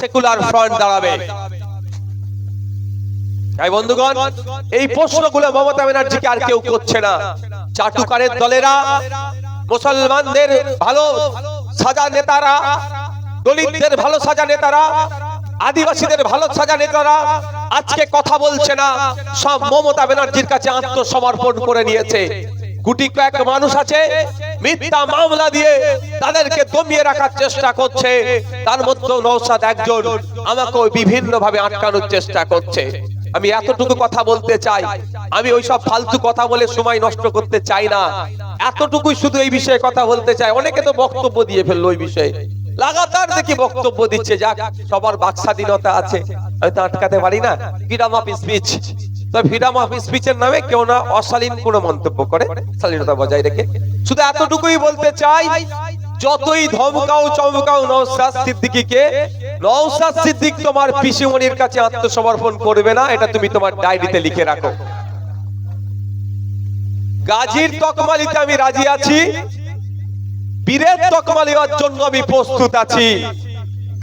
Secular front দাঁড়াবে। তাই বন্ধুগণ, এই প্রশ্নগুলো মমতা ব্যানার্জিকে আর কেউ করছে না। চাটুকারের দলেরা, মুসলমানদের ভালো সাজা নেতারা, দলিতদের ভালো সাজা নেতারা, আদিবাসীদের ভালো সাজা নেতারা আজকে কথা বলছে না। সব মমতা ব্যানার্জির কাছে আত্মসমর্পণ করে নিয়েছে। গুটি কয়েক মানুষ আছে মিথ্যা মামলা দিয়ে তাদেরকে দমিয়ে রাখার চেষ্টা করছে। তার মধ্যে নৌসাদ একজন আমাকে বিভিন্ন ভাবে আটকানোর চেষ্টা করছে। আমি এতটুকু কথা বলতে চাই। আমি ওইসব ফালতু কথা বলে সময় নষ্ট করতে চাই না। এতটুকুই শুধু এই বিষয়ে কথা বলতে চাই। অনেকে তো বক্তব্য দিয়ে ফেলল ওই বিষয়ে। লাগাতার দেখি বক্তব্য দিচ্ছে। যাক, সবার বাক স্বাধীনতা আছে। আমি তো আটকাতে পারি না। Freedom of speech. তো ফ্রিডম অফ স্পিচের নামে কেউ না অশালীন কোনো মন্তব্য করে। শালীনতা বজায় রেখে। শুধু এতটুকুই বলতে চাই, যতই ধমকাও চমকাও নওশাদ সিদ্দিকীকে, নওশাদ সিদ্দিক তোমার পিসিমণির কাছে আত্মসমর্পণ করবে না, এটা তুমি তোমার ডায়েরিতে লিখে রাখো। গাজীর তকমালিতে আমি রাজি আছি, বীরের তকমা নেওয়ার জন্য আমি প্রস্তুত আছি,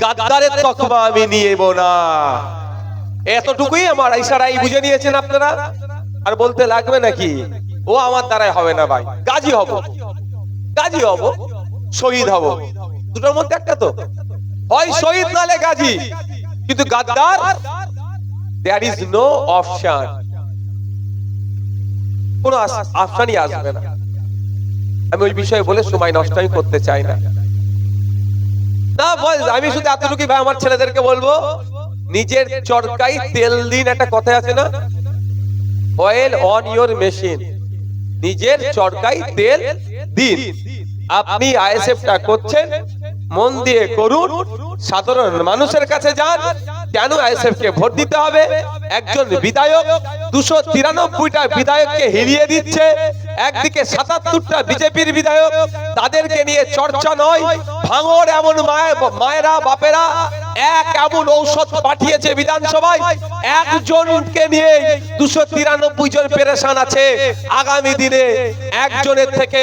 গাদ্দারের তকমা আমি নিয়েব না। এতটুকুই আমার ইশারাই বুঝে নিয়েছেন আপনারা? আর বলতে লাগবে নাকি? ও আমার দ্বারাই হবে না ভাই। গাজী হব। গাজী হব। শহীদ হব। দুটোর মধ্যে একটা তো। হয় শহীদ, নালে গাজী। কিন্তু গাদ্দার দেয়ার ইজ নো অপশন কোনো অপশনই আসবে না। আমি ওই বিষয়ে বলে সময় নষ্ট করতে চাই না। না, বল, আমি শুধু এতটুকুই ভাই আমার ছেলেদেরকে বলব। নিজের চরকাই তেল দিন, একটা কথা আছে না? অয়েল অন ইওর মেশিন নিজের চরকাই তেল দিন। আপনি আইএসএফটা করছেন মন দিয়ে করুন সাধারণ মানুষের কাছে যান কেন আইএসএফ কে ভোট দিতে হবে? একজন বিধায়ক দুশো তিরানব্বইটা বিধায়ককে হিরিয়ে দিচ্ছে। একদিকে সাতাত্তরটা বিজেপির বিধায়ক, তাদেরকে নিয়ে চর্চা নয় ভাঙর এমন মায়ের মায়েরা, বাপেরা, এক এমন ঔষধ পাঠিয়েছে বিধানসভায়, একজনকে নিয়ে দুশো তিরানব্বই জন পেরেশান আছে। আগামী দিনে একজনের থেকে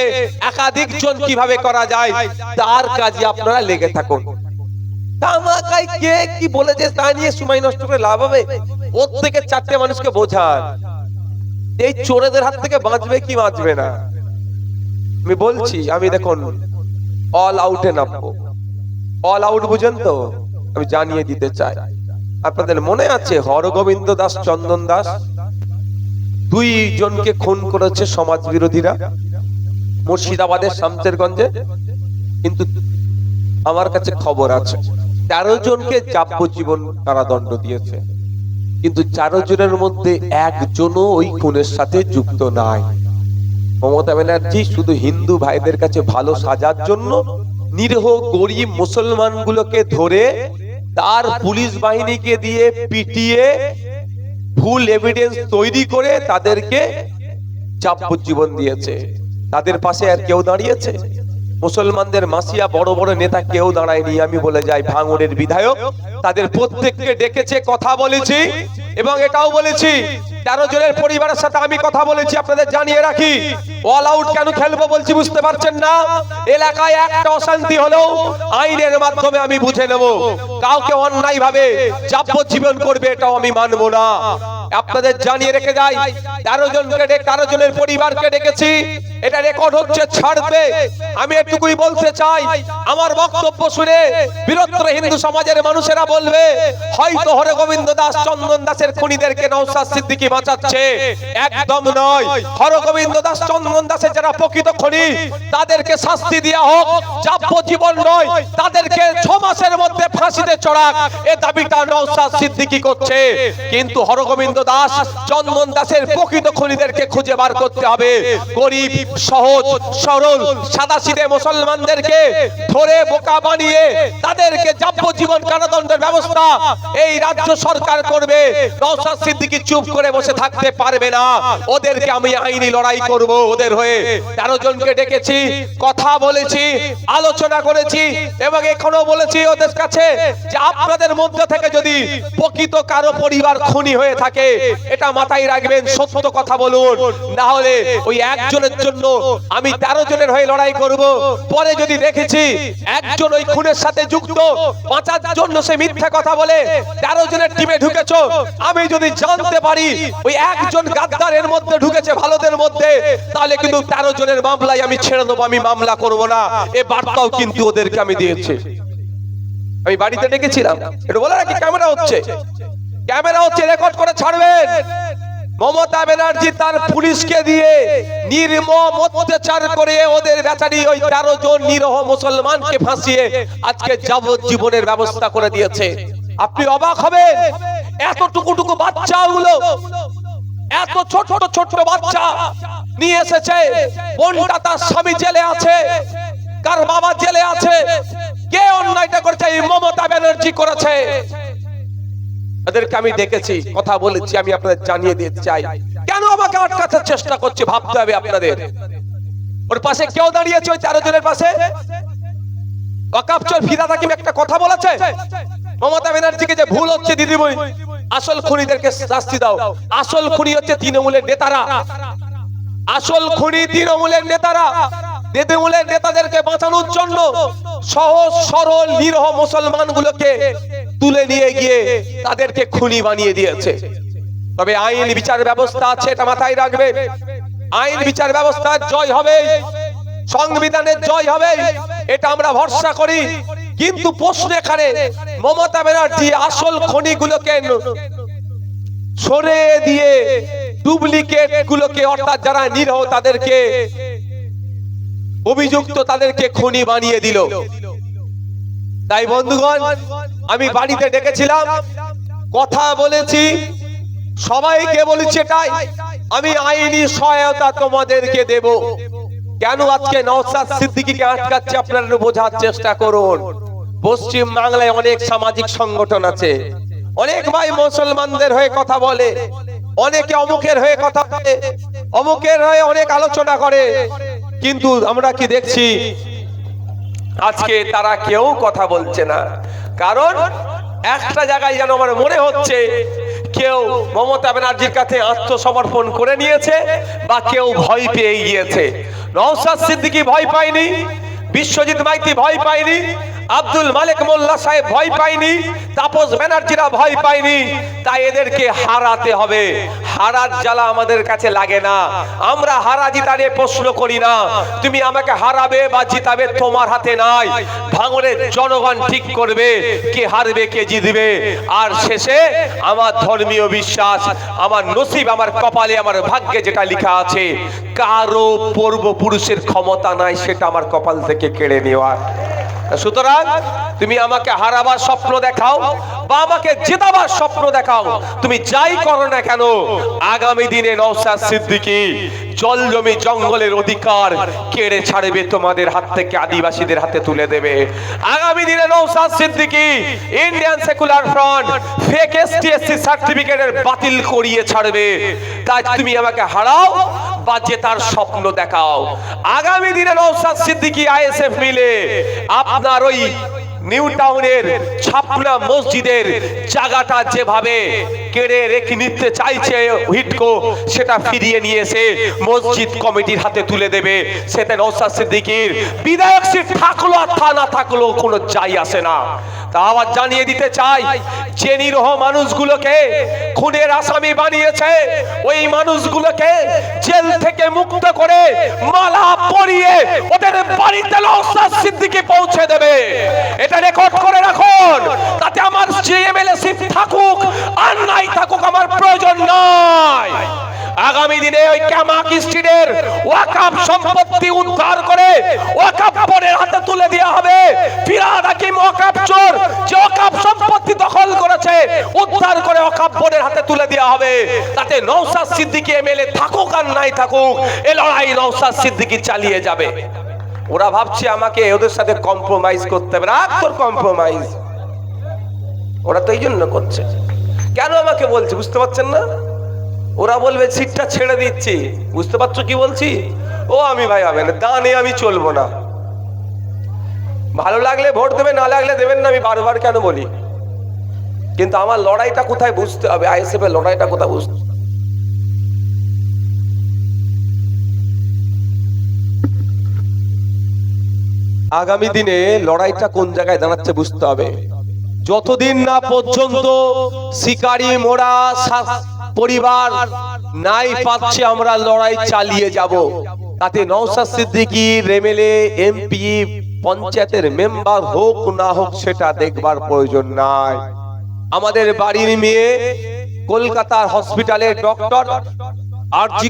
একাধিক জন কীভাবে করা যায়, তার কাজে আপনারা লেগে থাকুন। তামাকাই কে কি বলেছে তা নিয়ে সময় নষ্ট করে লাভ হবে? ওর থেকে চারটে মানুষকে বোঝান। এই চোরেদের হাত থেকে বাঁচবে কি বাঁচবে না? আমি বলছি, আমি দেখুন অল আউটে নামবো। অল আউট বুঝেন তো? আমি জানিয়ে দিতে চাই। আপনাদের মনে আছে হরগোবিন্দ দাস, চন্দন দাস? দুই জনকে খুন করেছে সমাজ বিরোধীরা মুর্শিদাবাদের শামচেরগঞ্জে কিন্তু আমার কাছে খবর আছে। তেরো জনকে যাবজ্জীবন কারাদণ্ড দিয়েছে। কিন্তু চারো জনের মধ্যে একজনও ওই খুনের সাথে যুক্ত নাই। মমতা ব্যানার্জি শুধু হিন্দু ভাইদের কাছে ভালো সাজার জন্য নিরীহ গরিব মুসলমান গুলোকে ধরে তার পুলিশ বাহিনীকে দিয়ে পিটিয়ে ভুল এভিডেন্স তৈরি করে তাদেরকে যাবজ্জীবন দিয়েছে। তাদের পাশে আর কেউ দাঁড়িয়েছে? মুসলমানদের মাসিয়া বড় বড় নেতা কেউ দাঁড়ায়নি। আমি বলে যাই ভাঙড়ের বিধায়ক, তাদের প্রত্যেককে ডেকেছে, কথা বলেছি এবং এটাও বলেছি। তেরো জনের পরিবারের সাথে আমি কথা বলেছি, আপনাদের জানিয়ে রাখি। অল আউট কেন খেলব বলছি বুঝতে পারছেন না? এলাকায় একটা অশান্তি হলেও আইনের মাধ্যমে আমি বুঝে নেব। কাউকে অন্যায় ভাবে যাবজ্জীবন করবে এটাও আমি মানবো না। আপনাদের জানিয়ে রেখে যাই, তেরো জনকে ডেকে তেরো জনের পরিবারকে ডেকেছি। এটা রেকর্ড হচ্ছে, ছাড়বে। আমি এটুকুই বলতে চাই, আমার বক্তব্য শুনে বৃহত্তর হিন্দু সমাজের মানুষেরা বলবে, হয়তো হরে গোবিন্দ দাস চন্দন দাসের খুনিদেরকে নৌসাদ সিদ্দিকী বাঁচাচ্ছে। একদম নয়। হর গোবিন্দ দাস চন্দন দাসের যারা প্রকৃত খনি, তাদেরকে শাস্তি দেওয়া হোক। যাবজ্জীবন নয়, তাদেরকে ছ মাসের মধ্যে ফাঁসিতে চড়াক। এ দাবিটা নৌসাদ সিদ্দিকী করছে। কিন্তু হরগোবিন্দ দাস চন্দন দাসের প্রকৃত খনিদেরকে খুঁজে বার করতে হবে। গরিব, সহজ, সরল সাদাসিদে মুসলমানদেরকে ধরে বোকা বানিয়ে তাদেরকে যাবজ্জীবন কারাদণ্ডের ব্যবস্থা এই রাজ্য সরকার করবে। নওশাদ সিদ্দিকী চুপ করে বসে থাকতে পারবে না। ওদেরকে আমি আইনি লড়াই করব ওদের হয়ে। তেরো জনকে ডেকেছি, কথা বলেছি, আলোচনা করেছি এবং এখনও বলেছি ওদের কাছে যে আপনাদের মধ্যে থেকে যদি প্রকৃত কারও পরিবার খুনি হয়ে থাকে এটা মাথায় রাখবেন, সত্য কথা বলুন। না হলে ওই একজনের জন্য আমি তেরো জনের হয়ে লড়াই করব। পরে যদি দেখেছি একজন ওই খুনের সাথে যুক্ত বাঁচার জন্য সে মিথ্যা কথা বলে, তেরো জনের টিমে ঢুকেছো, আমি যদি জানতে পারি ওই একজন গাদ্দারের মধ্যে ঢুকেছে ভালোদের মধ্যে, তাহলে কিন্তু তেরো জনের মামলায় আমি ছেড়ে দেবো, আমি মামলা করব না। এ বার্তাও কিন্তু ওদেরকে আমি দিয়েছি। আমি বাড়িতে ডেকেছিলাম। এটা বলে নাকি ক্যামেরা হচ্ছে। ক্যামেরা হচ্ছে রেকর্ড করে ছাড়বেন। মমতা ব্যানার্জি তার পুলিশকে দিয়ে নির্মম অত্যাচার করে ওদের বেচারি ওই তেরো জন নিরহ মুসলমানকে ফাঁসিয়ে আজকে যাবজ্জীবনের ব্যবস্থা করে দিয়েছে। আপনি অবাক হবেন? এতটুকু টুকু বাচ্চাগুলো, এত ছোট ছোট বাচ্চা নিয়ে এসেছে। বোনটা তার স্বামী জেলে আছে, কার বাবা জেলে আছে, কে অন্যায়টা করেছে এই মমতা ব্যানার্জি করেছে? তাদেরকে আমি দেখেছি, কথা বলেছি, আমি আপনাদের জানিয়ে দিতে চাই। কেন আমাকে আটকাতে চেষ্টা করছে ভাবতে হবে আপনাদের। ওর পাশে কেউ দাঁড়িয়েছে ওই তেরো জনের পাশে? অকাপচর ফিদা একটা কথা বলেছে? মমতা ব্যানার্জিকে যে ভুল হচ্ছে আসল খুনিদেরকে শাস্তি দাও। আসল খুনি হচ্ছে তৃণমূলের নেতারা। আসল খুনি তৃণমূলের নেতারা। তৃণমূলের নেতাদেরকে বাঁচানোর জন্য সহজ, সরল, নিরহ মুসলমানগুলোকে তুলে নিয়ে গিয়ে তাদেরকে খুনি বানিয়ে দিয়েছে। তবে আইন বিচার ব্যবস্থা আছে, এটা মাথায় রাখবে। আইন বিচার ব্যবস্থার জয় হবে, সংবিধানের জয় হবে, এটা আমরা ভরসা করি। কিন্তু প্রশ্ন এখানে, মমতা ব্যানার্জি আসল খনিগুলোকে সরে দিয়ে ডুপ্লিকেট গুলোকে অর্থাৎ যারা নিরহ তাদেরকে, অভিযুক্ত তাদেরকে খনি বানিয়ে দিল। তাই বন্ধুগণ, আমি বাড়িতে ডেকেছিলাম, কথা বলেছি, সবাইকে বলেছি এটাই, আমি আইনি সহায়তা তোমাদেরকে দেব। কেন আজকে নওসাদ সিদ্দিকীকে আটকাচ্ছে আপনারা বোঝার চেষ্টা করুন। পশ্চিম বাংলায় অনেক সামাজিক সংগঠন আছে। অনেক ভাই মুসলমানদের হয়ে কথা বলে, অনেকে অমুকের হয়ে কথা বলে, অমুকের হয়ে অনেক আলোচনা করে। কিন্তু আমরা কি দেখছি আজকে তারা কেউ কথা বলছে না। কারণ একটা জায়গায় যেন আমার মনে হচ্ছে, কেউ মমতা ব্যানার্জির কাছে আত্মসমর্পণ করে নিয়েছে বা কেউ ভয় পেয়ে গিয়েছে। নওশাদ সিদ্দিকি ভয় পায়নি, বিশ্বজিৎ মাইতি ভয় পায়নি আব্দুল মালিক মোল্লা সাহেব ভয় পায়নি, তাপস ব্যানার্জিরা ভয় পায়নি, তাই এদেরকে হারাতে হবে। হারার জ্বালা আমাদের কাছে লাগে না। আমরা হারা জিতা নিয়ে প্রশ্ন করি না। তুমি আমাকে হারাবে বা জিতাবে তোমার হাতে নাই। ভাঙনের জনগণ ঠিক করবে, কে হারবে, কে জিতবে। আর শেষে আমার ধর্মীয় বিশ্বাস, আমার নসিব, আমার কপালে, আমার ভাগ্যে যেটা লেখা আছে, কারও পূর্বপুরুষের ক্ষমতা নাই, সেটা আমার কপাল থেকে কেড়ে নেওয়ার সুতরাং তুমি আমাকে হারাবার স্বপ্ন দেখাও বা আমাকে জেতাবার স্বপ্ন দেখাও। তুমি যাই করো না কেন, আগামী দিনে নওসাদ সিদ্দিকী জল জমি জঙ্গলের অধিকার কেড়ে ছাড়বে তোমাদের হাত থেকে, আদিবাসীদের হাতে তুলে দেবে। আগামী দিনে Naushad Siddiqui Indian Secular Front fake ST SC সার্টিফিকেটের বাতিল করিয়ে ছাড়বে। তাই তুমি আমাকে হারাও বা জেতার স্বপ্ন দেখাও। আগামী দিনে নওসাদ সিদ্দিকী, আইএসএফ মিলে আপনার ওই নিউ টাউনের ছাপনা মসজিদের জায়গাটা যেভাবে কেড়ে রেখে নিতে চাইছে হিটকো সেটা ফিরিয়ে নিয়ে এসে মসজিদ কমিটির হাতে তুলে দেবে। সেটা নৌসাদ সিদ্দিকির। বিধায়ক সিট থাকল আর তা না থাকল কোনো চাই আসে না। তা আবার জানিয়ে দিতে চাই, যে নিরহ মানুষগুলোকে খুনের আসামি বানিয়েছে, ওই মানুষগুলোকে জেল থেকে মুক্ত করে মালা পরিয়ে ওদের বাড়িতে নৌসাদ সিদ্দিকি পৌঁছে দেবে। এটা রেকর্ড করে রাখুন। তাতে আমার সিএমএলএ সিট থাকুক, আর নাই থাকুক আমার প্রয়োজন নাই। আগামী দিনে ওই ক্যামাক স্ট্রিটের ওয়াকাপ সম্পত্তি উদ্ধার করে ওয়াকাপ বোর্ডের হাতে তুলে দেওয়া হবে। ফিরাদ হাকিম ওয়াকাপ চোর, যে ওয়াকাপ সম্পত্তি দখল করেছে, উদ্ধার করে ওয়াকাপ বোর্ডের হাতে তুলে দেওয়া হবে। তাতে নওসাদ সিদ্দিকী এমএলএ থাকুক আর নাই থাকুক, এ লড়াই নওসাদ সিদ্দিকী চালিয়ে যাবে। ওরা ভাবছে আমাকে ওদের সাথে কম্প্রোমাইজ করতে হবে। রাখ তোর কম্প্রোমাইজ ওরা তো এই জন্য করছে। কেন আমাকে বলছে? বুঝতে পারছেন না? ওরা বলবে সিটটা ছেড়ে দিচ্ছি। বুঝতে পারছ কি বলছি? ও আমি ভাই হবে না দানে আমি চলবো না। ভালো লাগলে ভোট দেবে, না লাগলে দেবেন না, আমি বারবার কেন বলি? কিন্তু আমার লড়াইটা কোথায় বুঝতে হবে? আইএসএফ এর লড়াইটা কোথায় বুঝতে আগামী দিনে লড়াইটা কোন জায়গায় দাঁড়াচ্ছে বুঝতে হবে। যতদিন না পর্যন্ত শিকারি মোড়া পরিবার নাই পাচ্ছে আমরা লড়াই চালিয়ে যাব। তাতে নওশাদ সিদ্দিকী এমএলএ এমপি, পঞ্চায়েতের মেম্বার হোক না হোক সেটা দেখবার প্রয়োজন নাই। আমাদের বাড়ির মেয়ে কলকাতার হসপিটালের ডক্টর আর